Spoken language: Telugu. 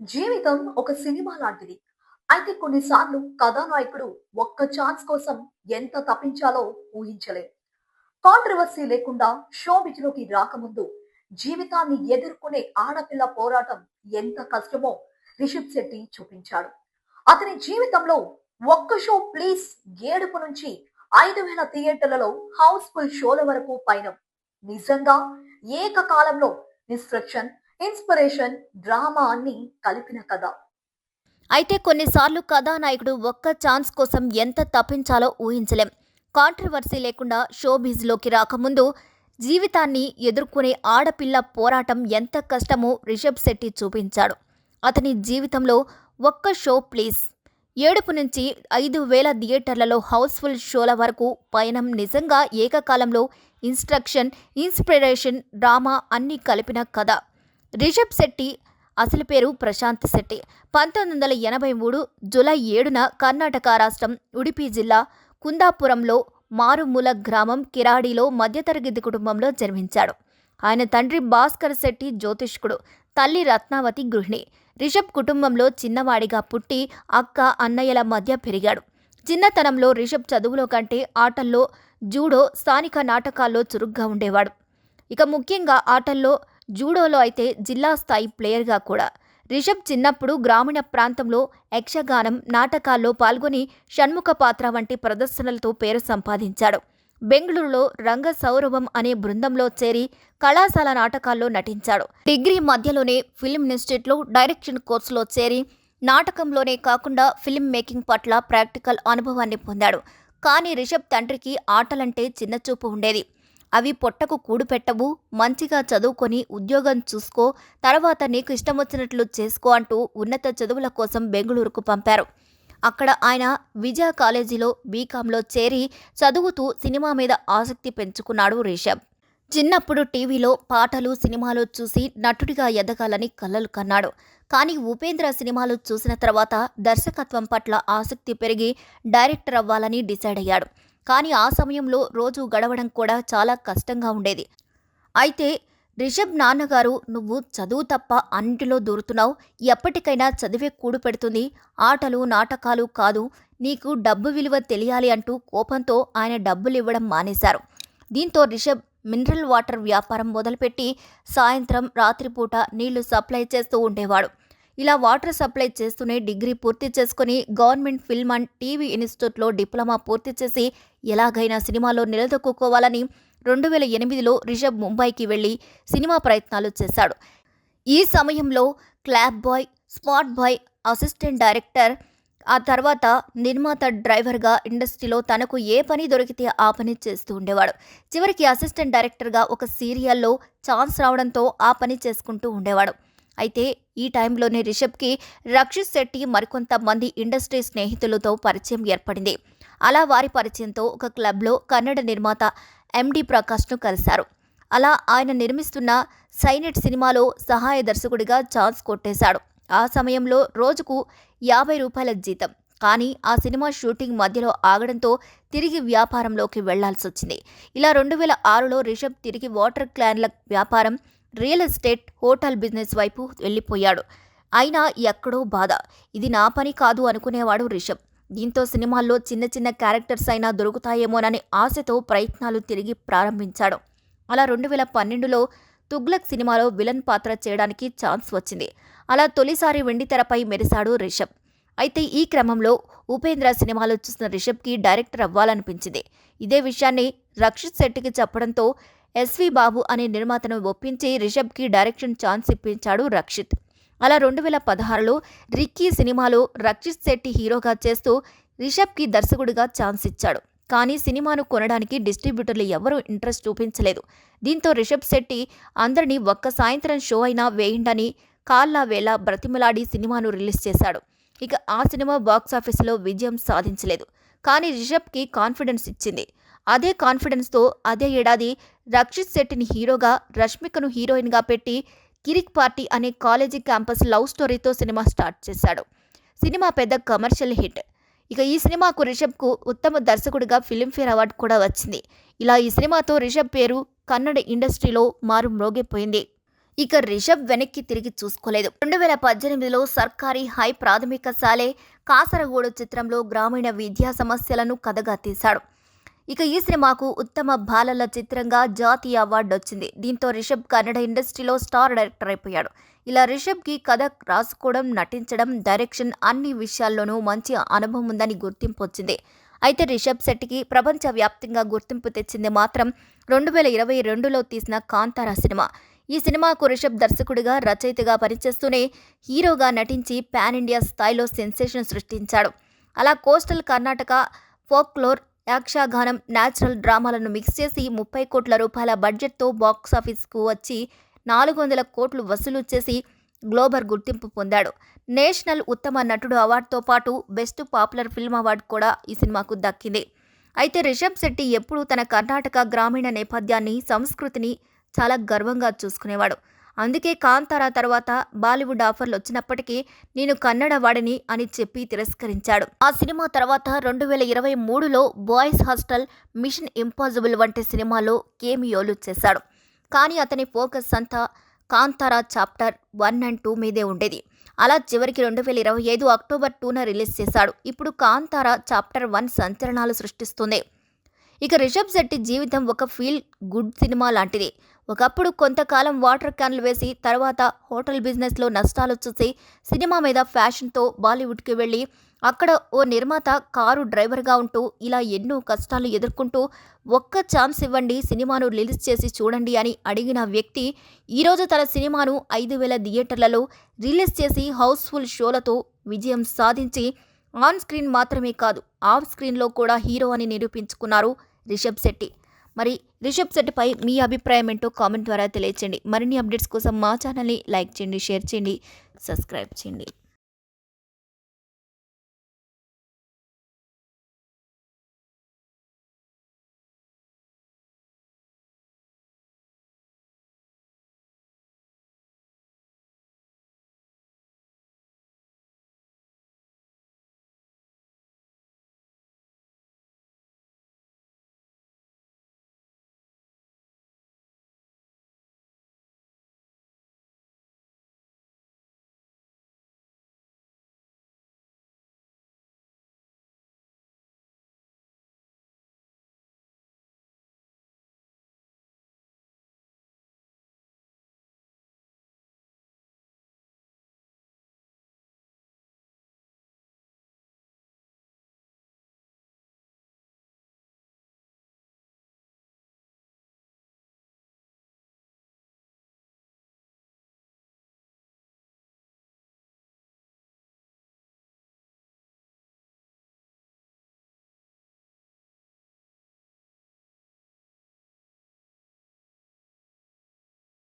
జీవితం ఒక సినిమా లాంటిది. అయితే కొన్నిసార్లు కథానాయకుడు ఒక్క ఛాన్స్ కోసం ఎంత తప్పించాలో ఊహించలే. కాంట్రవర్సీ లేకుండా షో బిజ్లోకి రాకముందు జీవితాన్ని ఎదుర్కొనే ఆడపిల్ల పోరాటం ఎంత కష్టమో రిషబ్ శెట్టి చూపించాడు. అతని జీవితంలో ఒక్క షో ప్లీజ్ ఏడుపు నుంచి ఐదు వేల థియేటర్లలో హౌస్ఫుల్ షోల వరకు పైన నిజంగా ఏకకాలంలో ఇన్స్ట్రక్షన్ ఇన్స్పిరేషన్ డ్రామా అన్ని కలిపిన కథ. అయితే కొన్నిసార్లు కథానాయకుడు ఒక్క ఛాన్స్ కోసం ఎంత తప్పించాలో ఊహించలేం. కాంట్రవర్సీ లేకుండా షోబీజ్లోకి రాకముందు జీవితాన్ని ఎదుర్కొనే ఆడపిల్ల పోరాటం ఎంత కష్టమో రిషబ్ శెట్టి చూపించాడు. అతని జీవితంలో ఒక్క షో ప్లీజ్. ఏడుపు నుంచి ఐదు వేల థియేటర్లలో హౌస్ఫుల్ షోల వరకు పయనం నిజంగా ఏకకాలంలో ఇన్స్ట్రక్షన్ ఇన్స్పిరేషన్ డ్రామా అన్నీ కలిపిన కథ. రిషబ్ శెట్టి అసలు పేరు ప్రశాంత్ శెట్టి. పంతొమ్మిది వందల ఎనభై మూడు జూలై ఏడున కర్ణాటక రాష్ట్రం ఉడిపి జిల్లా కుందాపురంలో మారుమూల గ్రామం కిరాడిలో మధ్యతరగతి కుటుంబంలో జన్మించాడు. ఆయన తండ్రి భాస్కర్ శెట్టి జ్యోతిష్కుడు తల్లి రత్నావతి గృహిణి. రిషబ్ కుటుంబంలో చిన్నవాడిగా పుట్టి అక్క అన్నయ్యల మధ్య పెరిగాడు. చిన్నతనంలో రిషబ్ చదువులో కంటే ఆటల్లో జూడో స్థానిక నాటకాల్లో చురుగ్గా ఉండేవాడు. ఇక ముఖ్యంగా ఆటల్లో జూడోలో అయితే జిల్లా స్థాయి ప్లేయర్గా కూడా. రిషబ్ చిన్నప్పుడు గ్రామీణ ప్రాంతంలో యక్షగానం నాటకాల్లో పాల్గొని షణ్ముఖ పాత్ర వంటి ప్రదర్శనలతో పేరు సంపాదించాడు. బెంగళూరులో రంగ సౌరభం అనే బృందంలో చేరి కళాశాల నాటకాల్లో నటించాడు. డిగ్రీ మధ్యలోనే ఫిల్మ్ ఇన్స్టిట్యూట్లో డైరెక్షన్ కోర్సులో చేరి నాటకంలోనే కాకుండా ఫిల్మ్ మేకింగ్ పట్ల ప్రాక్టికల్ అనుభవాన్ని పొందాడు. కానీ రిషబ్ తండ్రికి ఆటలంటే చిన్నచూపు ఉండేది. అవి పొట్టకు కూడు పెట్టవు మంచిగా చదువుకొని ఉద్యోగం చూసుకో తర్వాత నీకు ఇష్టం వచ్చినట్లు చేసుకో అంటూ ఉన్నత చదువుల కోసం బెంగళూరుకు పంపారు. అక్కడ ఆయన విజయ కాలేజీలో బీకాంలో చేరి చదువుతూ సినిమా మీద ఆసక్తి పెంచుకున్నాడు రిషబ్. చిన్నప్పుడు టీవీలో పాటలు సినిమాలు చూసి నటుడిగా ఎదగాలని కలలు కన్నాడు. కానీ ఉపేంద్ర సినిమాలు చూసిన తర్వాత దర్శకత్వం పట్ల ఆసక్తి పెరిగి డైరెక్టర్ అవ్వాలని డిసైడ్ అయ్యాడు. కానీ ఆ సమయంలో రోజు గడవడం కూడా చాలా కష్టంగా ఉండేది. అయితే రిషబ్ నాన్నగారు నువ్వు చదువు తప్ప అన్నిటిలో దూరుతున్నావు. ఎప్పటికైనా చదివే కూడు పెడుతుంది. ఆటలు నాటకాలు కాదు. నీకు డబ్బు విలువ తెలియాలి అంటూ కోపంతో ఆయన డబ్బులు ఇవ్వడం మానేశారు. దీంతో రిషబ్ మినరల్ వాటర్ వ్యాపారం మొదలుపెట్టి సాయంత్రం రాత్రిపూట నీళ్ళు సప్లై చేస్తూ ఉండేవాడు. ఇలా వాటర్ సప్లై చేస్తూనే డిగ్రీ పూర్తి చేసుకుని గవర్నమెంట్ ఫిల్మ్ అండ్ టీవీ ఇన్స్టిట్యూట్లో డిప్లొమా పూర్తి చేసి ఎలాగైనా సినిమాలో నిలదొక్కుకోవాలని రెండు వేల ఎనిమిదిలో రిషబ్ ముంబైకి వెళ్ళి సినిమా ప్రయత్నాలు చేశాడు. ఈ సమయంలో clap boy spot boy assistant director ఆ తర్వాత నిర్మాత డ్రైవర్గా ఇండస్ట్రీలో తనకు ఏ పని దొరికితే ఆ పని చేస్తూ ఉండేవాడు. చివరికి అసిస్టెంట్ డైరెక్టర్గా ఒక సీరియల్లో ఛాన్స్ రావడంతో ఆ పని చేసుకుంటూ ఉండేవాడు. అయితే ఈ టైంలోనే రిషబ్కి రక్షిత్ శెట్టి మరికొంతమంది ఇండస్ట్రీ స్నేహితులతో పరిచయం ఏర్పడింది. అలా వారి పరిచయంతో ఒక క్లబ్లో కన్నడ నిర్మాత ఎండి ప్రకాష్ను కలిశారు. అలా ఆయన నిర్మిస్తున్న సైనెట్ సినిమాలో సహాయ దర్శకుడిగా ఛాన్స్ కొట్టేశాడు. ఆ సమయంలో రోజుకు యాభై రూపాయల జీతం. కానీ ఆ సినిమా షూటింగ్ మధ్యలో ఆగడంతో తిరిగి వ్యాపారంలోకి వెళ్ళాల్సి వచ్చింది ఇలా రెండు వేల ఆరులో రిషబ్ తిరిగి వాటర్ క్లాన్ల వ్యాపారం రియల్ ఎస్టేట్ హోటల్ బిజినెస్ వైపు వెళ్ళిపోయాడు. అయినా ఎక్కడో బాధ. ఇది నా పని కాదు అనుకునేవాడు రిషబ్. దీంతో సినిమాల్లో చిన్న చిన్న క్యారెక్టర్స్ అయినా దొరుకుతాయేమోనని ఆశతో ప్రయత్నాలు తిరిగి ప్రారంభించాడు. అలా రెండు వేల పన్నెండులో తుగ్లక్ సినిమాలో విలన్ పాత్ర చేయడానికి ఛాన్స్ వచ్చింది. అలా తొలిసారి వెండితెరపై మెరిశాడు రిషబ్. అయితే ఈ క్రమంలో ఉపేంద్ర సినిమాలో చూసిన రిషబ్కి డైరెక్టర్ అవ్వాలనిపించింది. ఇదే విషయాన్ని రక్షిత్ శెట్టికి చెప్పడంతో ఎస్వి బాబు అనే నిర్మాతను ఒప్పించి రిషబ్కి డైరెక్షన్ ఛాన్స్ ఇప్పించాడు రక్షిత్. అలా రెండు వేల పదహారులో రిక్కీ సినిమాలో రక్షిత్ శెట్టి హీరోగా చేస్తూ రిషబ్కి దర్శకుడిగా ఛాన్స్ ఇచ్చాడు. కానీ సినిమాను కొనడానికి డిస్ట్రిబ్యూటర్లు ఎవరూ ఇంట్రెస్ట్ చూపించలేదు. దీంతో రిషబ్ శెట్టి అందరినీ ఒక్క సాయంత్రం షో అయినా వేయండని కాళ్ళ వేళ బ్రతిమలాడి సినిమాను రిలీజ్ చేశాడు. ఇక ఆ సినిమా బాక్సాఫీసులో విజయం సాధించలేదు. కానీ రిషబ్కి కాన్ఫిడెన్స్ ఇచ్చింది. అదే కాన్ఫిడెన్స్తో అదే ఏడాది రక్షిత్ శెట్టిని హీరోగా రష్మికను హీరోయిన్గా పెట్టి కిరిక్ పార్టీ అనే కాలేజీ క్యాంపస్ లవ్ స్టోరీతో సినిమా స్టార్ట్ చేశాడు. సినిమా పెద్ద కమర్షియల్ హిట్. ఇక ఈ సినిమాకు రిషబ్కు ఉత్తమ దర్శకుడిగా ఫిలింఫేర్ అవార్డు కూడా వచ్చింది. ఇలా ఈ సినిమాతో రిషబ్ పేరు కన్నడ ఇండస్ట్రీలో మారు మ్రోగిపోయింది. ఇక రిషబ్ వెనక్కి తిరిగి చూసుకోలేదు. రెండు వేల పద్దెనిమిదిలో సర్కారీ హై ప్రాథమిక శాలే కాసరగోడు చిత్రంలో గ్రామీణ విద్యా సమస్యలను కథగా తీశాడు. ఇక ఈ సినిమాకు ఉత్తమ బాలల చిత్రంగా జాతీయ అవార్డు వచ్చింది. దీంతో రిషబ్ కన్నడ ఇండస్ట్రీలో స్టార్ డైరెక్టర్ అయిపోయాడు. ఇలా రిషబ్కి కథ రాసుకోవడం నటించడం డైరెక్షన్ అన్ని విషయాల్లోనూ మంచి అనుభవం ఉందని గుర్తింపు వచ్చింది. అయితే రిషబ్ శెట్టికి ప్రపంచవ్యాప్తంగా గుర్తింపు తెచ్చింది మాత్రం రెండు వేల ఇరవై రెండులో తీసిన కాంతారా సినిమా. ఈ సినిమాకు రిషబ్ దర్శకుడిగా రచయితగా పనిచేస్తూనే హీరోగా నటించి పాన్ ఇండియా స్థాయిలో సెన్సేషన్ సృష్టించాడు. అలా కోస్టల్ కర్ణాటక ఫోక్లోర్ యాక్షాగానం న్యాచురల్ డ్రామాలను మిక్స్ చేసి ముప్పై కోట్ల రూపాయల బడ్జెట్తో బాక్సాఫీస్కు వచ్చి నాలుగు వందల కోట్లు వసూలు చేసి గ్లోబల్ గుర్తింపు పొందాడు. నేషనల్ ఉత్తమ నటుడు అవార్డుతో పాటు బెస్ట్ పాపులర్ ఫిల్మ్ అవార్డు కూడా ఈ సినిమాకు దక్కింది. అయితే రిషబ్ శెట్టి ఎప్పుడూ తన కర్ణాటక గ్రామీణ నేపథ్యాన్ని సంస్కృతిని చాలా గర్వంగా చూసుకునేవాడు. అందుకే కాంతారా తర్వాత బాలీవుడ్ ఆఫర్లు వచ్చినప్పటికీ నేను కన్నడ వాడిని అని చెప్పి తిరస్కరించాడు. ఆ సినిమా తర్వాత రెండు వేల ఇరవై మూడులో బాయ్స్ హాస్టల్ మిషన్ ఇంపాసిబుల్ వంటి సినిమాలో కేమియోలు చేశాడు. కానీ అతని ఫోకస్ అంతా Kantara chapter one and two మీదే ఉండేది. అలా చివరికి రెండు వేల ఇరవై ఐదు అక్టోబర్ టూన రిలీజ్ చేశాడు. ఇప్పుడు కాంతారా చాప్టర్ వన్ సంచలనాలు సృష్టిస్తుంది. ఇక రిషబ్ శెట్టి జీవితం ఒక ఫీల్ గుడ్ సినిమా లాంటిది. ఒకప్పుడు కొంతకాలం వాటర్ క్యాన్లు వేసి తర్వాత హోటల్ బిజినెస్లో నష్టాలు చూసి సినిమా మీద ఫ్యాషన్తో బాలీవుడ్కి వెళ్ళి అక్కడ ఓ నిర్మాత కారు డ్రైవర్గా ఉంటూ ఇలా ఎన్నో కష్టాలు ఎదుర్కొంటూ ఒక్క ఛాన్స్ ఇవ్వండి సినిమాను రిలీజ్ చేసి చూడండి అని అడిగిన వ్యక్తి ఈరోజు తన సినిమాను ఐదు వేల థియేటర్లలో రిలీజ్ చేసి హౌస్ఫుల్ షోలతో విజయం సాధించి ఆన్ స్క్రీన్ మాత్రమే కాదు ఆఫ్ స్క్రీన్లో కూడా హీరో అని నిరూపించుకున్నారు రిషబ్ శెట్టి. మరి రిషబ్ శెట్టిపై మీ అభిప్రాయం ఏంటో కామెంట్ ద్వారా తెలియచేయండి. మరిన్ని అప్డేట్స్ కోసం మా ఛానల్ని లైక్ చేయండి షేర్ చేయండి సబ్స్క్రైబ్ చేయండి.